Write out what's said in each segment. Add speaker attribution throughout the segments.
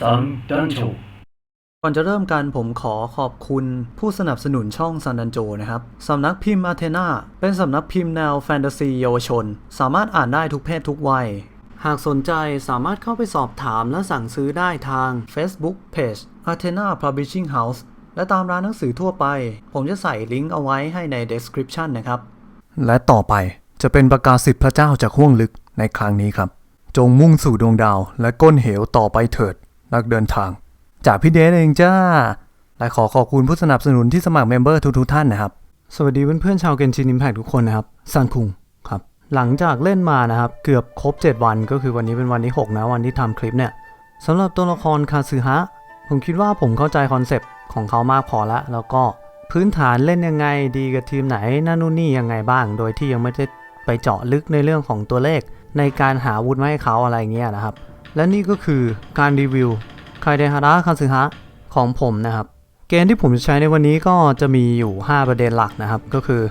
Speaker 1: ซันดันโช
Speaker 2: ก่อนจะเริ่มกันผมขอขอบคุณผู้สนับสนุนช่องซันดันโจนะครับ สำนักพิมพ์อาเทนาเป็นสำนักพิมพ์แนวแฟนตาซีเยาวชน สามารถอ่านได้ทุกเพศทุกวัย หากสนใจสามารถเข้าไปสอบถามและสั่งซื้อได้ทาง Facebook Page Athena Publishing House และตามร้านหนังสือทั่วไป ผมจะใส่ลิงก์เอาไว้ให้ใน description นะครับ และต่อไปจะเป็นประกาศสิทธิพระเจ้าจากห้วงลึกในครั้งนี้ครับ จงมุ่งสู่ดวงดาวและก้นเหวต่อไปเถิด นักเดินทาง จากพี่เดชเองจ้า และขอขอบคุณผู้สนับสนุนที่สมัครเมมเบอร์ทุกๆท่านนะครับ สวัสดีเพื่อนๆชาวเกนชินอิมแพกทุกคนนะครับซันคุงครับ หลังจากเล่นมานะครับ เกือบครบ 7 วันก็คือวันนี้เป็นวันที่ 6 นะวันที่ทำคลิปเนี่ยสำหรับตัวละครคาซึฮะผมคิดว่าผมเข้าใจคอนเซปต์ของเขามากพอแล้วแล้วก็พื้นฐานเล่นยังไงดีกับทีมไหนนั่นนู่นนี่ยังไงบ้าง โดยที่ยังไม่ได้ไปเจาะลึกในเรื่องของตัวเลขในการหาอาวุธมาให้เขาอะไรเงี้ยนะครับ และนี่ก็คือการรีวิวไคเดฮาระคาซึฮะของผมนะครับ เกมที่ผมจะใช้ในวันนี้ก็จะมีอยู่ 5 ประเด็นหลักนะครับ ก็คือ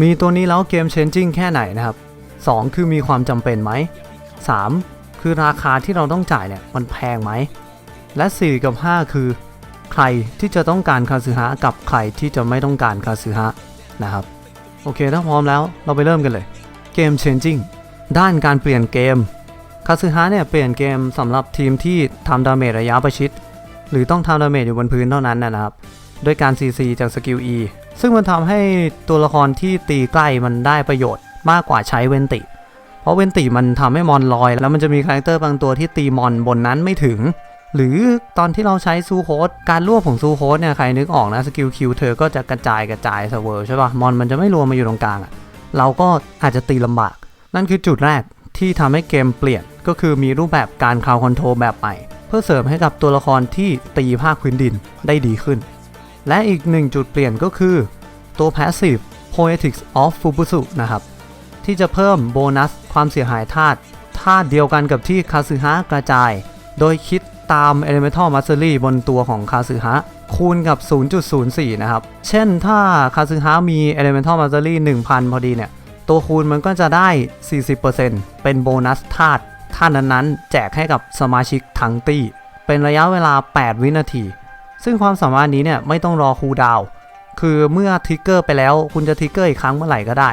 Speaker 2: มีตัวนี้แล้วเกมเชนจิ้งแค่ไหนนะครับ 2 คือมีความจำเป็นไหม 3 คือราคาที่เราต้องจ่ายเนี่ยมันแพงไหม และ 4 กับ 5 คือ ใครที่จะต้องการคาซึฮะกับใครที่จะไม่ต้องการคาซึฮะนะครับ โอเคถ้าพร้อมแล้วเราไปเริ่มกันเลย เกม Changing ด้านการเปลี่ยนเกม คาซึฮะเนี่ยเปลี่ยนเกมสำหรับทีมที่ทำดาเมจระยะประชิด หรือต้องทำดาเมจอยู่บนพื้นเท่านั้นนะครับด้วยการ CC จากสกิล E ซึ่งมันทำให้ตัวละครที่ตีใกล้มันได้ประโยชน์มากกว่าใช้เวนติ เพราะเวนติมันทำให้มอนลอย แล้วมันจะมีคาแรคเตอร์บางตัวที่ตีมอนบนนั้นไม่ถึง หรือตอนที่เราใช้ซูโคสการรวบของซูโคสเนี่ยใครนึกออกนะสกิลคิวเธอก็จะกระจายกระจายเซเวอร์ใช่ป่ะมอนมันจะไม่รวมมาอยู่ตรงกลางอะเราก็อาจจะตีลำบาก นั่นคือจุดแรก ที่ทำให้เกมเปลี่ยนก็คือมีรูปแบบการคาวคอนโทรลแบบใหม่ เพื่อเสริมให้กับตัวละครที่ตีภาคพื้นดินได้ดีขึ้น และอีกหนึ่งจุดเปลี่ยนก็คือ ตัว Passive Poetics of Fubusu นะครับ ที่จะเพิ่มโบนัสความเสียหายธาตุธาตุเดียวกันกับที่คาซึฮะกระจาย โดยคิดตาม Elemental Mastery บนตัวของคาซึฮะคูณกับ 0.04 นะครับ เช่นถ้าคาซึฮะมี Elemental Mastery 1000 พอดีเนี่ย ตัวคูณมันก็จะได้ 40%เป็นโบนัสธาตุธาตุนั้นๆ แจกให้กับสมาชิกทั้งตี้ เป็นระยะเวลา 8 วินาที ซึ่งความสามารถนี้เนี่ยไม่ต้องรอคูลดาว คือเมื่อทิกเกอร์ไปแล้วคุณจะทิกเกอร์อีกครั้งเมื่อไหร่ก็ได้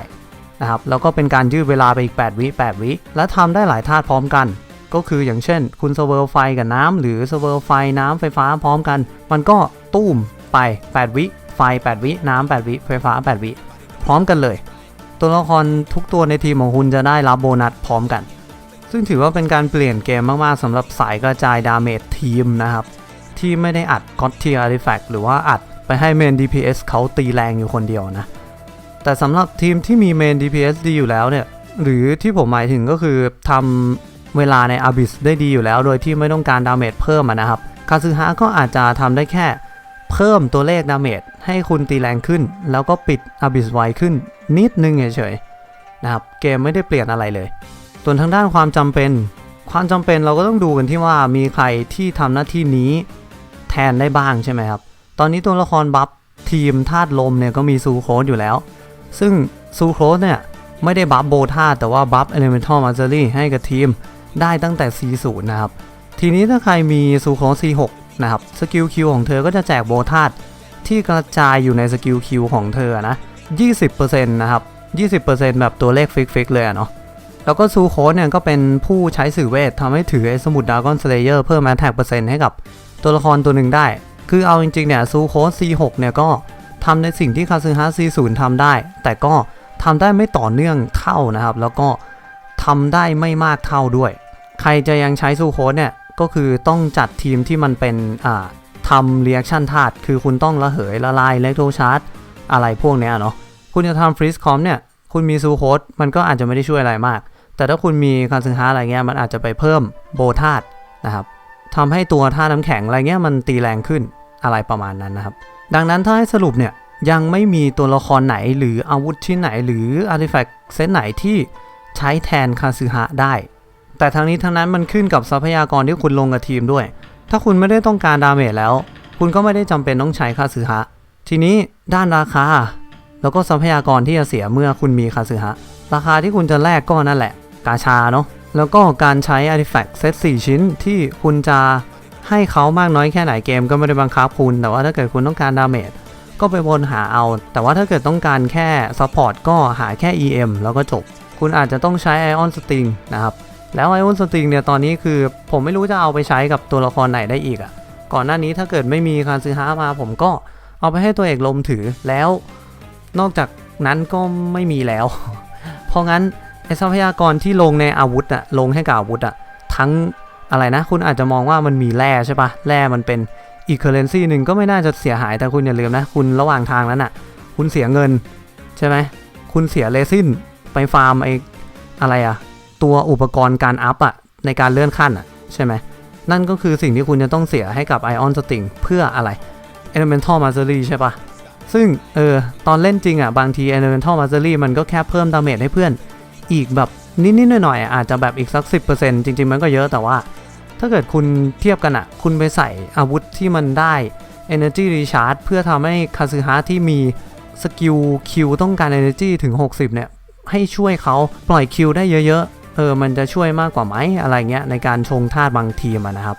Speaker 2: นะครับแล้วก็เป็นการยืดเวลาไปอีก 8 วิ 8 วิ และทำได้หลายธาตุพร้อมกัน ก็คืออย่างเช่น คุณเซเวอร์ไฟกับน้ำหรือเซเวอร์ไฟน้ำไฟฟ้าพร้อมกัน มันก็ตุ้มไป 8 วิ ไฟ 8 วิ น้ำ8วิ ไฟฟ้า 8 วิ พร้อมกันเลย ตัวละครทุกตัวในทีมของคุณจะได้รับโบนัสพร้อมกัน ซึ่งถือว่าเป็นการเปลี่ยนเกมมากๆสำหรับสายกระจายดาเมจทีมนะครับ ที่ไม่ได้อัดก็ d เทียร์ r ิแฟกหรือว่าอัดไปให้เมน DPS เขาตีแรงอยู่คนเดียวนะ แต่สำหรับทีมที่มีเมน DPS ดีอยู่แล้วเนี่ย หรือที่ผมหมายถึงก็คือทำเวลาใน Abyss ได้ดีอยู่แล้ว โดยที่ไม่ต้องการดาเมจเพิ่มะนะครับ คาซึฮะก็อาจจะทำได้แค่เพิ่มตัวเลขดาเมจให้คุณตีแรงขึ้น แล้วก็ปิด Abyss ไวขึ้น นิดนึงเฉยๆนะครับเกมไม่ได้เปลี่ยนอะไรเลย ส่วนทางด้านความจำเป็น ความจำเป็นเราก็ต้องดูกันที่ว่ามีใครที่ทำหน้าที่นี้แทนได้บ้างใช่ไหมครับ ตอนนี้ตัวละครบัฟทีมธาตุลมเนี่ยก็มีซูโคสอยู่แล้ว ซึ่งซูโคสเนี่ยไม่ได้บัฟโบธาตแต่ว่าบัฟเอเลเมนทัลมา e รี่ให้กับทีมได้ตั้งแต่ C0 นะครับ ทีนี้ถ้าใครมีซูโคส C6 นะครับ สกิลคิวของเธอก็จะแจกโบธาตที่กระจายอยู่ในสกิลคิวของเธอนะ 20%นะครับ 20%แบบตัวเลขฟิกๆเลยเนาะ แล้วก็ซูโคสเนี่ยก็เป็นผู้ใช้สื่อเวททำให้ถือไอ้สมุดดากอนสเลเยอร์เพิ่มแอ t แทกเปอร์เซ็นต์ให้กับตัวละครตัวหนึ่งได้ คือเอาจริงๆเนี่ยซูโคส C6 เนี่ยก็ทำในสิ่งที่คาซึฮะ C0 ทำได้ แต่ก็ทำได้ไม่ต่อเนื่องเท่านะครับ แล้วก็ทำได้ไม่มากเท่าด้วย ใครจะยังใช้ซูโคสเนี่ยก็คือต้องจัดทีมที่มันเป็นอ่าทำเรีแอคชั่นธาตุคือคุณต้องระเหยละลายเล็กโทชาร์จ อะไรพวกเนี้ยเนาะคุณจะทำฟรีสคอมเนี่ยคุณมีซูโคสมันก็อาจจะไม่ได้ช่วยอะไรมาก แต่ถ้าคุณมีคาซึฮะอะไรเงี้ยมันอาจจะไปเพิ่มโบธาตนะครับทำให้ตัวธาตุน้ำแข็งอะไรเงี้ยมันตีแรงขึ้นอะไรประมาณนั้นนะครับ ดังนั้นถ้าให้สรุปเนี่ยยังไม่มีตัวละครไหนหรืออาวุธชิ้นไหนหรืออาร์ติแฟกต์เซตไหนที่ใช้แทนคาซึฮะได้ แต่ทั้งนี้ทั้งนั้นมันขึ้นกับทรัพยากรที่คุณลงกับทีมด้วย ถ้าคุณไม่ได้ต้องการดาเมจแล้ว คุณก็ไม่ได้จำเป็นต้องใช้คาซึฮะ ทีนี้ด้านราคา แล้วก็ทรัพยากรที่จะเสียเมื่อคุณมีคาซึฮะ ราคาที่คุณจะแลกก็นั่นแหละ กาชาเนาะแล้วก็การใช้อาร์ติแฟกต์เซต4ชิ้นที่คุณจะให้เขามากน้อยแค่ไหนเกมก็ไม่ได้บังคับคุณ แต่ว่าถ้าเกิดคุณต้องการดาเมจก็ไปวนหาเอา แต่ว่าถ้าเกิดต้องการแค่ซัพพอร์ตก็หาแค่ EM แล้วก็จบ คุณอาจจะต้องใช้ Ion Sting นะครับ แล้ว Ion Sting เนี่ยตอนนี้คือผมไม่รู้จะเอาไปใช้กับตัวละครไหนได้อีกอะ่ะ ก่อนหน้านี้ถ้าเกิดไม่มีคาซึฮะมาผมก็ เอาไปให้ตัวเอกลมถือแล้ว นอกจากนั้นก็ไม่มีแล้ว เพราะงั้นไอทรัพยากรที่ลงในอาวุธอะลงให้กับอาวุธอะทั้งอะไรนะ คุณอาจจะมองว่ามันมีแร่ใช่ปะแร่มันเป็นอีกเคอร์เรนซีหนึ่งก็ไม่น่าจะเสียหายแต่คุณอย่าลืมนะ คุณระหว่างทางนั้นอะคุณเสียเงินใช่ไหมคุณเสียเลซินไปฟาร์มไออะไรอะตัวอุปกรณ์การอัพอะในการเลื่อนขั้นอะใช่ไหมนั่นก็คือสิ่งที่คุณจะต้องเสียให้กับ Ion Sting เพื่ออะไร Elemental Mastery ใช่ปะซึ่งเออตอนเล่นจริงอะบางที Elemental Mastery มันก็แค่เพิ่มดาเมจให้เพื่อน อีกแบบนิดๆหน่อยๆอะอาจจะแบบอีกสัก 10%จริง ๆ มันก็เยอะแต่ว่า ถ้าเกิดคุณเทียบกันอะคุณไปใส่อาวุธที่มันได้ Energy Recharge เพื่อทำให้คาซึฮะที่มีสกิลคิวต้องการ Energy ถึง 60 เนี่ย ให้ช่วยเขาปล่อยคิวได้เยอะๆ เออ มันจะช่วยมากกว่าไหมอะไรเงี้ยในการชงธาตุบางทีมอะนะครับ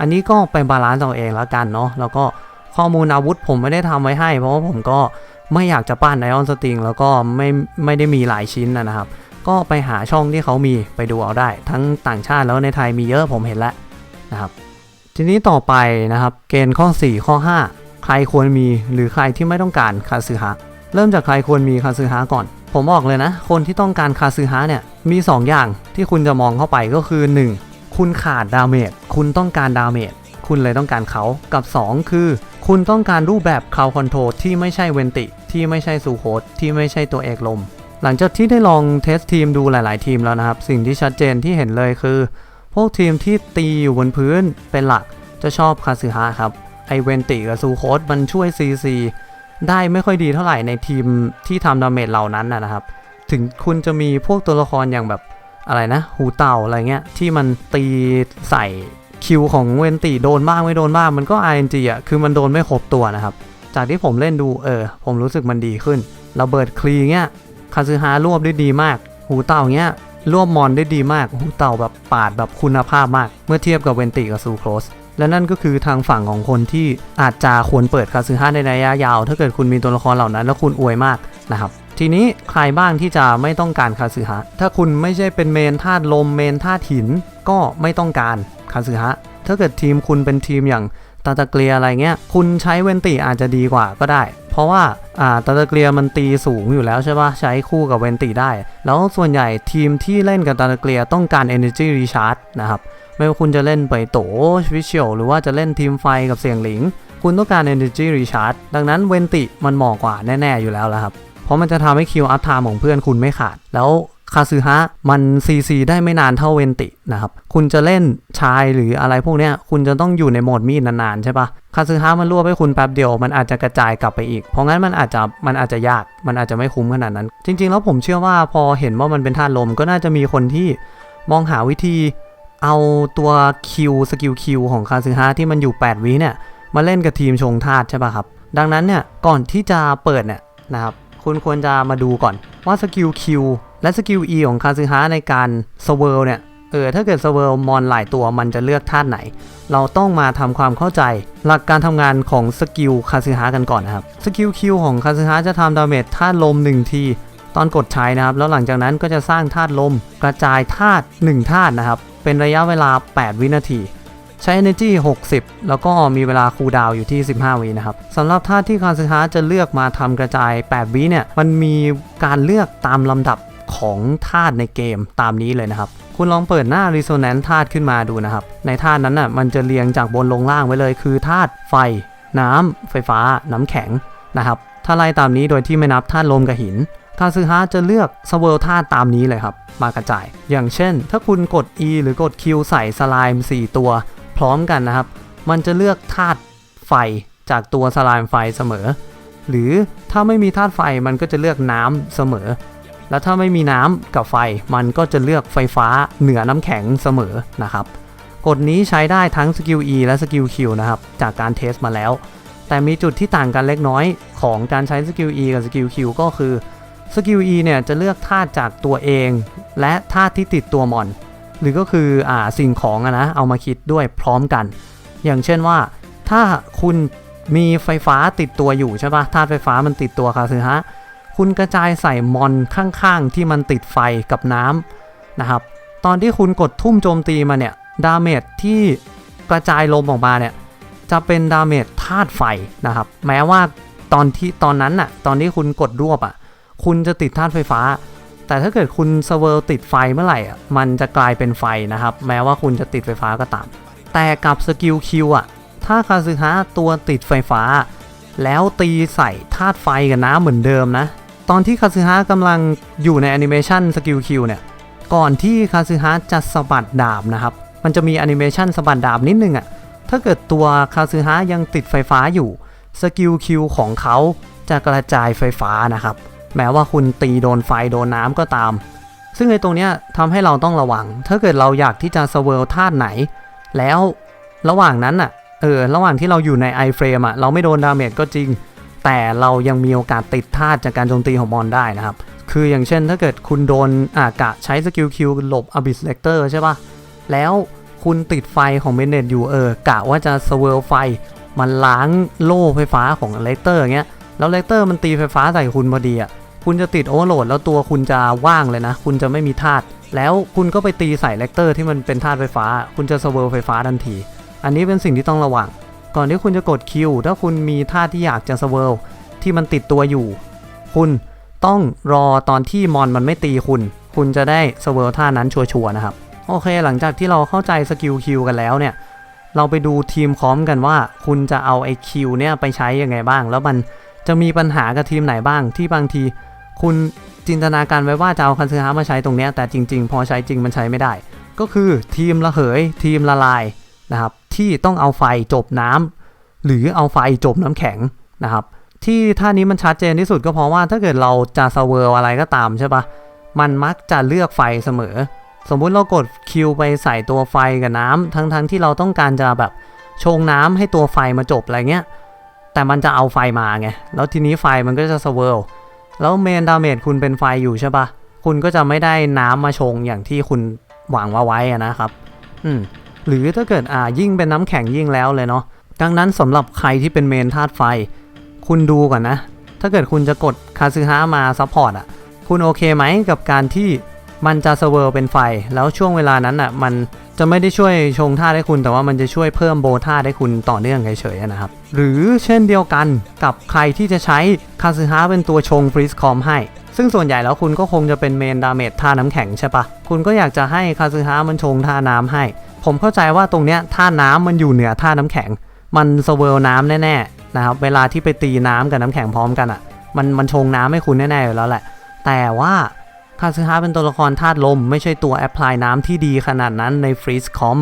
Speaker 2: อันนี้ก็ไปบาลานซ์เอาเองแล้วกันเนาะแล้วก็ ข้อมูลอาวุธผมไม่ได้ทำไว้ให้ เพราะว่าผมก็ไม่อยากจะปั้นไอออนสติงแล้วก็ไม่ไม่ได้มีหลายชิ้นนะนะครับ ก็ไปหาช่องที่เขามีไปดูเอาได้ ทั้งต่างชาติแล้วในไทยมีเยอะผมเห็นแล้วนะครับ ทีนี้ต่อไปนะครับเกณฑ์ข้อ 4 ข้อ 5 ใครควรมีหรือใครที่ไม่ต้องการคาซึฮะเริ่มจากใครควรมีคาซึฮะก่อน ผมบอกเลยนะ คนที่ต้องการคาซึฮะเนี่ยมี 2 อย่างที่คุณจะมองเข้าไปก็คือ 1. คุณขาดดาเมจคุณต้องการดาเมจคุณเลยต้องการเขากับ 2 คือ คุณต้องการรูปแบบคาวคอนโทรที่ไม่ใช่เวนติ ที่ไม่ใช่ซูโคสที่ไม่ใช่ตัวเอกลม หลังจากที่ได้ลองเทสทีมดูหลาย ๆ ทีมแล้วนะครับ สิ่งที่ชัดเจนที่เห็นเลยคือ พวกทีมที่ตีอยู่บนพื้นเป็นหลักจะชอบคาซึฮะครับ ไอเวนติกับซูโคสมันช่วย CC ได้ไม่ค่อยดีเท่าไหร่ในทีมที่ทำดาเมจเหล่านั้นนะครับ ถึงคุณจะมีพวกตัวละครอย่างแบบอะไรนะ หูเต่าอะไรเงี้ยที่มันตีใส่ คิวของเวนติโดนบ้างไม่โดนบ้างมันก็ RNG อะคือมันโดนไม่ครบตัวนะครับ จากที่ผมเล่นดูเออ ผมรู้สึกมันดีขึ้นระเบิดคลีเงี้ยคาซึฮารวบได้ดีมาก หูเต่าเงี้ยรวบมอนได้ดีมาก หูเต่าแบบปาดแบบคุณภาพมาก เมื่อเทียบกับเวนติกับซูโครสและนั่นก็คือทางฝั่งของคนที่อาจจะควรเปิดคาซึฮะในระยะยาว ถ้าเกิดคุณมีตัวละครเหล่านั้น แล้วคุณอวยมากนะครับ ทีนี้ใครบ้างที่จะไม่ต้องการคาซึฮะถ้าคุณไม่ใช่เป็นเมนธาตุลมเมนธาตุหินก็ไม่ต้องการ คาซึฮะถ้าเกิดทีมคุณเป็นทีมอย่างตาตะเกลียอะไรเงี้ย คุณใช้เวนติอาจจะดีกว่าก็ได้ เพราะว่าอ่าตาตะเกลียมันตีสูงอยู่แล้วใช่ปะใช้คู่กับเวนติได้ แล้วส่วนใหญ่ทีมที่เล่นกับตาตะเกลียต้องการ Energy Recharge นะครับ ไม่ว่าคุณจะเล่นไปโตวิชเชลหรือว่าจะเล่นทีมไฟกับเสียงหลิง คุณต้องการ Energy Recharge ดังนั้นเวนติมันเหมาะกว่าแน่ ๆ อยู่แล้วละครับ เพราะมันจะทำให้คิวอัพไทม์ของเพื่อนคุณไม่ขาด แล้ว คาซึฮะมัน CC ได้ไม่นานเท่าเวนตินะครับ คุณจะเล่นชายหรืออะไรพวกเนี้ย คุณจะต้องอยู่ในโหมดมีดนานๆใช่ปะคาซึฮะมันรวบให้คุณแป๊บเดียว มันอาจจะกระจายกลับไปอีก เพราะงั้นมันอาจจะมันอาจจะยาก มันอาจจะไม่คุ้มขนาดนั้น จริง ๆ แล้วผมเชื่อว่าพอเห็นว่ามันเป็นธาตุลมก็น่าจะมีคนที่มองหาวิธีเอาตัวคิวสกิลคิวของคาซึฮะที่มันอยู่ 8วิเนี่ยมาเล่นกับทีมชงธาตุใช่ป่ะครับ ดังนั้นเนี่ยก่อนที่จะเปิดเนี่ยนะครับคุณควรจะมาดูก่อนว่าสกิลคิว และสกิล E ของคาซึฮะในการสเวิร์เนี่ยเออถ้าเกิดสเวิร์มอนหลายตัวมันจะเลือกธาตุไหน เราต้องมาทำความเข้าใจ หลักการทำงานของสกิลคาซึฮะกันก่อนนะครับสกิลคิวของคาซึฮะจะทำดาเมจธาตุลม 1 ทีตอนกดใช้นะครับ แล้วหลังจากนั้นก็จะสร้างธาตุลมกระจายธาตุ1ธาตุนะครับ เป็นระยะเวลา 8 วินาที ใช้ energy 60 แล้วก็มีเวลาคูลดาวอยู่ที่ 15 วินะครับสำหรับธาตุที่คาซึฮะจะเลือกมาทำกระจาย 8 วิเนี่ย มันมีการเลือกตามลำดับ ของธาตุในเกมตามนี้เลยนะครับ คุณลองเปิดหน้า resonance ธาตุขึ้นมาดูนะครับ ในธาตุนั้นน่ะมันจะเรียงจากบนลงล่างไว้เลยคือธาตุไฟ น้ำ ไฟฟ้า น้ำแข็งนะครับ ถ้าไล่ตามนี้โดยที่ไม่นับธาตุลมกับหินคาซึฮะจะเลือกสเวิลธาตุตามนี้เลยครับ มากระจาย อย่างเช่น ถ้าคุณกด E หรือกด Q ใส่สไลม์4ตัว พร้อมกันนะครับ มันจะเลือกธาตุไฟจากตัวสไลม์ไฟเสมอ หรือถ้าไม่มีธาตุไฟมันก็จะเลือกน้ำเสมอ แล้วถ้าไม่มีน้ำกับไฟมันก็จะเลือกไฟฟ้าเหนือน้ำแข็งเสมอนะครับ กฎนี้ใช้ได้ทั้งสกิล E และสกิล Q นะครับ จากการเทสมาแล้ว แต่มีจุดที่ต่างกันเล็กน้อยของการใช้สกิล E กับสกิล Q ก็คือสกิล E เนี่ยจะเลือกธาตุจากตัวเอง และธาตุที่ติดตัวมอน หรือก็คืออ่าสิ่งของนะเอามาคิดด้วยพร้อมกัน อย่างเช่นว่า ถ้าคุณมีไฟฟ้าติดตัวอยู่ใช่ปะธาตุไฟฟ้ามันติดตัวคาซึฮะ คุณกระจายใส่มอนข้างๆ ที่มันติดไฟกับน้ำนะครับ ตอนที่คุณกดทุ่มโจมตีมาเนี่ย ดาเมจที่กระจายลมออกมาเนี่ย จะเป็นดาเมจธาตุไฟนะครับ แม้ว่าตอนที่ตอนนั้นน่ะ ตอนที่คุณกดรวบอะ คุณจะติดธาตุไฟฟ้า แต่ถ้าเกิดคุณสเวิร์ติดไฟเมื่อไหร่อะ มันจะกลายเป็นไฟนะครับ แม้ว่าคุณจะติดไฟฟ้าก็ตาม แต่กับสกิลคิวอะ ถ้าคาซึฮะตัวติดไฟฟ้า แล้วตีใส่ธาตุไฟกับน้ำเหมือนเดิมนะ ตอนที่คาซึฮะกำลังอยู่ในแอนิเมชันสกิลคิวเนี่ย ก่อนที่คาซึฮะจะสะบัดดาบนะครับ มันจะมีแอนิเมชันสะบัดดาบนิดนึงอะ ถ้าเกิดตัวคาซึฮะยังติดไฟฟ้าอยู่ สกิลคิวของเขาจะกระจายไฟฟ้านะครับ แม้ว่าคุณตีโดนไฟโดนน้ำก็ตาม ซึ่งในตรงเนี้ยทำให้เราต้องระวัง ถ้าเกิดเราอยากที่จะสเวิลธาตุไหน แล้วระหว่างนั้นอะ เออ ระหว่างที่เราอยู่ในไอเฟรมอะ เราไม่โดนดาเมจก็จริง แต่เรายังมีโอกาสติดธาตุจากการโจมตีของมอนได้นะครับ คืออย่างเช่นถ้าเกิดคุณโดนอากะใช้สกิลคิวหลบอบิสเลกเตอร์ใช่ปะแล้วคุณติดไฟของเมนเนตอยู่เออกะว่าจะสเวิลไฟ มันล้างโล่ไฟฟ้าของเลกเตอร์อย่างเงี้ย แล้วเลกเตอร์มันตีไฟฟ้าใส่คุณพอดีอะคุณจะติดโอเวอร์โหลดแล้วตัวคุณจะว่างเลยนะ คุณจะไม่มีธาตุแล้วคุณก็ไปตีใส่เลกเตอร์ที่มันเป็นธาตุไฟฟ้า คุณจะสเวิลไฟฟ้าทันที อันนี้เป็นสิ่งที่ต้องระวัง ก่อนที่คุณจะกดคิวถ้าคุณมีธาที่อยากจะสเวิลที่มันติดตัวอยู่ คุณต้องรอตอนที่มอนมันไม่ตีคุณ คุณจะได้สเวิลท่านั้นชัวร์ๆนะครับ โอเค หลังจากที่เราเข้าใจสกิลคิวกันแล้วเนี่ย เราไปดูทีมพร้อมกันว่า คุณจะเอาไอคิวเนี่ยไปใช้ยังไงบ้าง แล้วมันจะมีปัญหากับทีมไหนบ้างที่บางที คุณจินตนาการไว้ว่าจะเอาคันซึฮะมาใช้ตรงเนี้ยแต่จริง ๆ พอใช้จริงมันใช้ไม่ได้ ก็คือทีมระเหย ทีมละลาย นะครับที่ต้องเอาไฟจบน้ำหรือเอาไฟจบน้ำแข็งนะครับที่ท่านี้มันชัดเจนที่สุดก็เพราะว่าถ้าเกิดเราจะสเวิร์อะไรก็ตามใช่ปะมันมักจะเลือกไฟเสมอ สมมุติเรากดคิวไปใส่ตัวไฟกับน้ำทั้งๆทที่เราต้องการจะแบบชงน้ำให้ตัวไฟมาจบอะไรเงี้ยแต่มันจะเอาไฟมาไง แล้วทีนี้ไฟมันก็จะสเวิร์แล้วเมนดาเมจคุณเป็นไฟอยู่ใช่ปะคุณก็จะไม่ได้น้ำมาชงอย่างที่คุณหวังว่าไว้นะครับ อืม หรือถ้าเกิดอ่ายิ่งเป็นน้ำแข็งยิ่งแล้วเลยเนาะดังนั้นสำหรับใครที่เป็นเมนธาตุไฟ คุณดูก่อนนะ ถ้าเกิดคุณจะกดคาซึฮะมาซัพพอร์ตอะคุณโอเคไหมกับการที่มันจะสเวิร์เป็นไฟ แล้วช่วงเวลานั้นอะมันจะไม่ได้ช่วยชงท่าให้คุณ แต่ว่ามันจะช่วยเพิ่มโบท่าให้คุณต่อเนื่องเฉยๆนะครับ หรือเช่นเดียวกันกับใครที่จะใช้คาซึฮะเป็นตัวชงฟรีสคอมให้ ซึ่งส่วนใหญ่แล้วคุณก็คงจะเป็นเมนดาเมจท่าน้ำแข็งใช่ปะคุณก็อยากจะให้คาซึฮะมันชงท่าน้ำให้ ผมเข้าใจว่าตรงเนี้ยท่าน้ำมันอยู่เหนือท่าน้ำแข็ง มันสเวิร์น้ำแน่ๆนะครับ เวลาที่ไปตีน้ำกับน้ำแข็งพร้อมกันอะ่ะ มันมันชงน้ำให้คุณแน่ๆอยู่แล้วแหละ แต่ว่าคาซึฮะเป็นตัวละครธาตุลม ไม่ใช่ตัวแอพพลายน้ำที่ดีขนาดนั้นในฟรีสคอม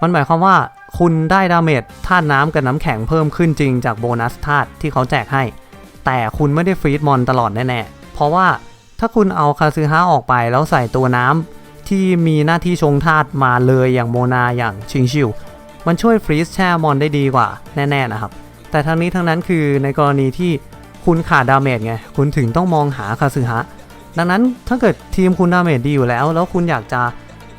Speaker 2: มันหมายความว่าคุณได้ดาเมจธาตุน้ำกับน้ำแข็งเพิ่มขึ้นจริงจากโบนัสธาตุที่เขาแจกให้ แต่คุณไม่ได้ฟรีดมอนตลอดแน่ๆ เพราะว่าถ้าคุณเอาคาซึฮะออกไปแล้วใส่ตัวน้ำ ที่มีหน้าที่ชงธาตุมาเลยอย่างโมนาอย่างชิงชิว มันช่วยฟรีซแช่มอนได้ดีกว่าแน่ๆนะครับ แต่ทั้งนี้ทั้งนั้นคือในกรณีที่คุณขาดดาเมจไง คุณถึงต้องมองหาคาซึฮะ ดังนั้นถ้าเกิดทีมคุณดาเมจดีอยู่แล้ว แล้วคุณอยากจะ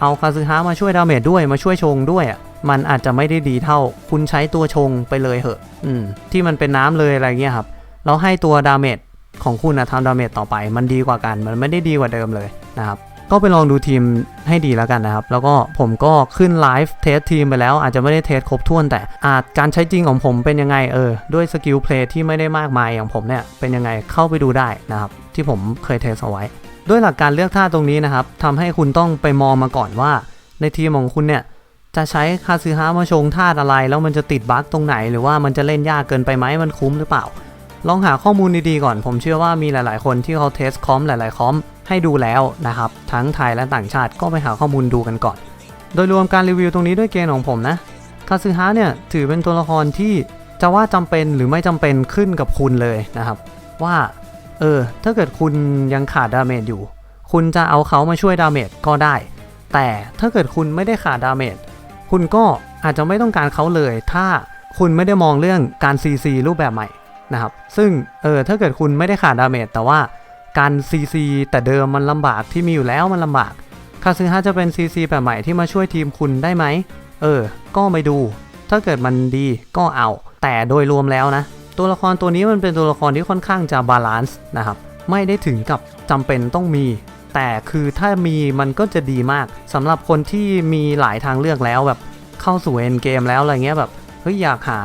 Speaker 2: เอาคาซึฮะมาช่วยดาเมจด้วยมาช่วยชงด้วยอะมันอาจจะไม่ได้ดีเท่า คุณใช้ตัวชงไปเลยเหอะ อืม ที่มันเป็นน้ำเลยอะไรเงี้ยครับแล้วให้ตัวดาเมจของคุณนะทำดาเมจต่อไป มันดีกว่ากัน มันไม่ได้ดีกว่าเดิมเลยนะครับ ก็ไปลองดูทีมให้ดีแล้วกันนะครับ แล้วก็ผมก็ขึ้นไลฟ์เทสทีมไปแล้ว อาจจะไม่ได้เทสครบถ้วนแต่อาจการใช้จริงของผมเป็นยังไงเออด้วยสกิลเพลย์ที่ไม่ได้มากมายอย่างผมเนี่ยเป็นยังไงเข้าไปดูได้นะครับ ที่ผมเคยเทสเอาไว้ ด้วยหลักการเลือกท่าตรงนี้นะครับทำให้คุณต้องไปมองมาก่อนว่า ในทีมของคุณเนี่ยจะใช้คาซึฮะมาชงธาอะไร แล้วมันจะติดบั๊กตรงไหน หรือว่ามันจะเล่นยากเกินไปไหมมันคุ้มหรือเปล่า ลองหาข้อมูลดีๆก่อน ผมเชื่อว่ามีหลายๆ คนที่เขาเทสคอมหลายๆคอม ให้ดูแล้วนะครับ ทั้งไทยและต่างชาติก็ไปหาข้อมูลดูกันก่อน โดยรวมการรีวิวตรงนี้ด้วยเกณฑ์ของผมนะคาซึฮะเนี่ยถือเป็นตัวละครที่จะว่าจำเป็นหรือไม่จำเป็นขึ้นกับคุณเลยนะครับ ว่าเออถ้าเกิดคุณยังขาดดาเมจอยู่ คุณจะเอาเขามาช่วยดาเมจก็ได้ แต่ถ้าเกิดคุณไม่ได้ขาดดาเมจคุณก็อาจจะไม่ต้องการเขาเลย ถ้าคุณไม่ได้มองเรื่องการ CC รูปแบบใหม่นะครับ ซึ่งเออถ้าเกิดคุณไม่ได้ขาดดาเมจแต่ว่า การ CC แต่เดิมมันลำบากที่มีอยู่แล้วมันลำบากคาซึฮะจะเป็น CC แบบใหม่ที่มาช่วยทีมคุณได้ไหม เออ ก็ไปดู ถ้าเกิดมันดีก็เอา แต่โดยรวมแล้วนะ ตัวละครตัวนี้มันเป็นตัวละครที่ค่อนข้างจะบาลานซ์นะครับ ไม่ได้ถึงกับจำเป็นต้องมี แต่คือถ้ามีมันก็จะดีมากสำหรับคนที่มีหลายทางเลือกแล้วแบบเข้าสู่เอ็นเกมแล้วอะไรเงี้ยแบบเฮ้ยอยากหา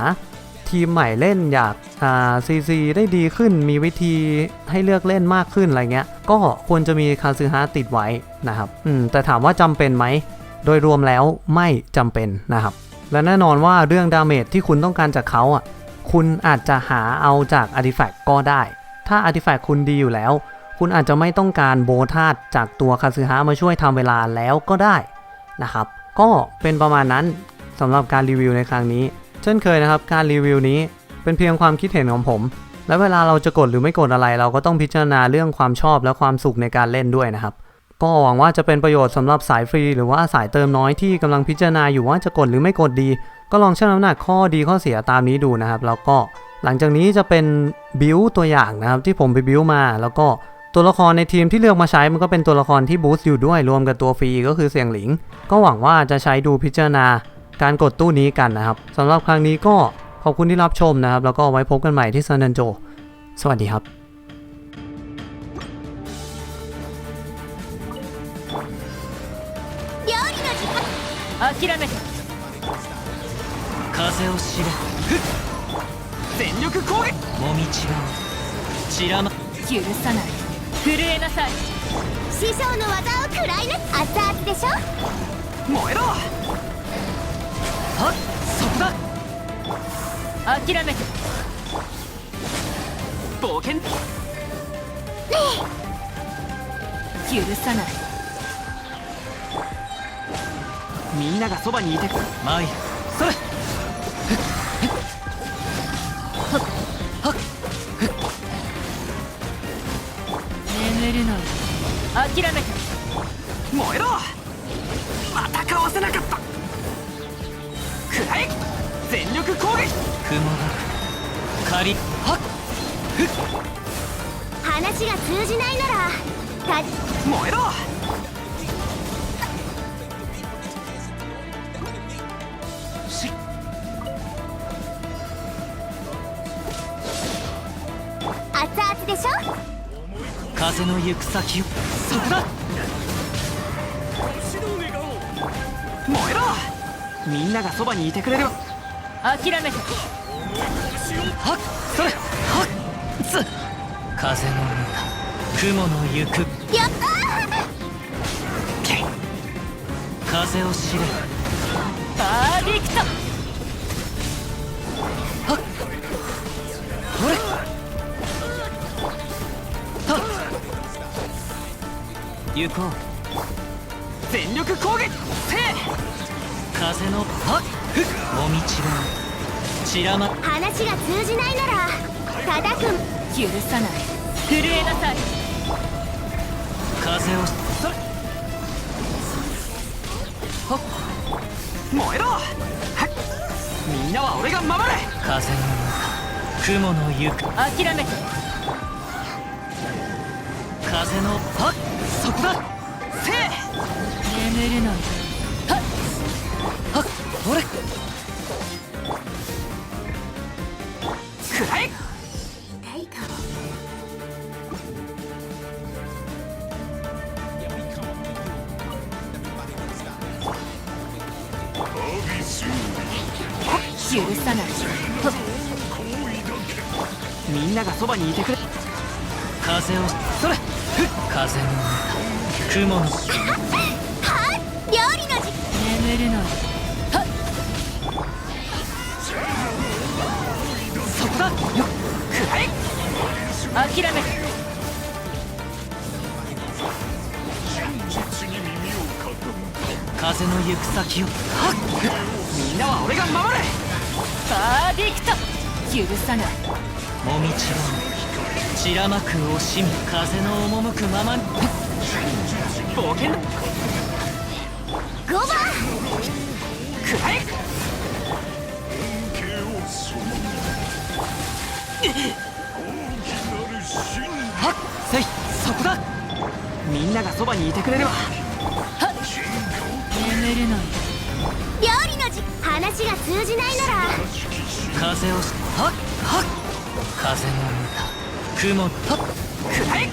Speaker 2: ทีมใหม่เล่นอยากอ่าซีซีได้ดีขึ้นมีวิธีให้เลือกเล่นมากขึ้นอะไรเงี้ย ก็ควรจะมีคาซึฮะติดไว้นะครับอืมแต่ถามว่าจำเป็นไหม โดยรวมแล้วไม่จำเป็นนะครับ และแน่นอนว่าเรื่องดาเมจที่คุณต้องการจากเขาอะคุณอาจจะหาเอาจากอาร์ติแฟกต์ก็ได้ ถ้าอาร์ติแฟกต์คุณดีอยู่แล้ว คุณอาจจะไม่ต้องการโบธาตจากตัวคาซึฮะมาช่วยทำเวลาแล้วก็ได้นะครับ ก็เป็นประมาณนั้นสำหรับการรีวิวในครั้งนี้ เช่นเคยนะครับ การรีวิวนี้เป็นเพียงความคิดเห็นของผม และเวลาเราจะกดหรือไม่กดอะไร เราก็ต้องพิจารณาเรื่องความชอบและความสุขในการเล่นด้วยนะครับ ก็หวังว่าจะเป็นประโยชน์สำหรับสายฟรี หรือว่าสายเติมน้อยที่กำลังพิจารณาอยู่ว่าจะกดหรือไม่กดดี ก็ลองชั่งน้ำหนักข้อดีข้อเสียตามนี้ดูนะครับ แล้วก็หลังจากนี้จะเป็นบิวตัวอย่างนะครับที่ผมไปบิวมา แล้วก็ตัวละครในทีมที่เลือกมาใช้มันก็เป็นตัวละครที่บูสต์อยู่ด้วยรวมกับตัวฟรีก็คือเสียงหลิง ก็หวังว่าจะใช้ดูพิจารณา การกดตู้นี้กันนะครับสำหรับครั้งนี้ก็ขอบคุณที่รับชมนะครับ แล้วก็ไว้พบกันใหม่ที่ซันดันโจ สวัสดีครับ
Speaker 1: 料理の時間
Speaker 3: 諦めて風を知れ全力攻撃もみちがお散らま
Speaker 1: 許さない
Speaker 3: 震えなさい
Speaker 1: 師匠の技を食らいな熱々でしょ
Speaker 3: 燃えろ 諦めて。冒険。
Speaker 1: 許さない。
Speaker 3: みんながそばにいて。く参るそれ。
Speaker 1: 眠るのよ
Speaker 3: 諦めて。燃えろ全力攻撃雲が仮はっ
Speaker 1: 話が通じないならた
Speaker 3: 燃えろ。し。
Speaker 1: 熱々でしょ？
Speaker 3: 風の行く先を。そこだ。燃えろ。みんながそばにいてくれる諦めて。はっそれはっつ。風の歌雲の行く。
Speaker 1: やった
Speaker 3: け風を知れ。バーディクト。はっほれ。はっ。行こう。全力攻撃せい風のはっふっもみちが散らま
Speaker 1: ー話が通じないなら叩く許さない。
Speaker 3: 震えなさい。風をそれ。はっ。燃えろ。はっみんなは俺が守れ。風の中雲の行く。諦めて。風のはっそこだ。せい。
Speaker 1: 眠るのよ。
Speaker 3: はっはっ俺くらえ
Speaker 1: 痛い。かも許さない。
Speaker 3: みんながそばにいてくれ。風を。それ。風の。中雲の。
Speaker 1: はっ。料理の時眠るのよ
Speaker 3: 行く先をみんなは俺が守れバーディクト
Speaker 1: 許さない
Speaker 3: もみちは散らまく惜しみ風の赴くままに冒険だ
Speaker 1: 5番
Speaker 3: くらえはっせいそこだみんながそばにいてくれるわはっ
Speaker 1: 眠るのよ料理の時話が通じないなら。
Speaker 3: 風をはっはっ風の歌雲とくらえ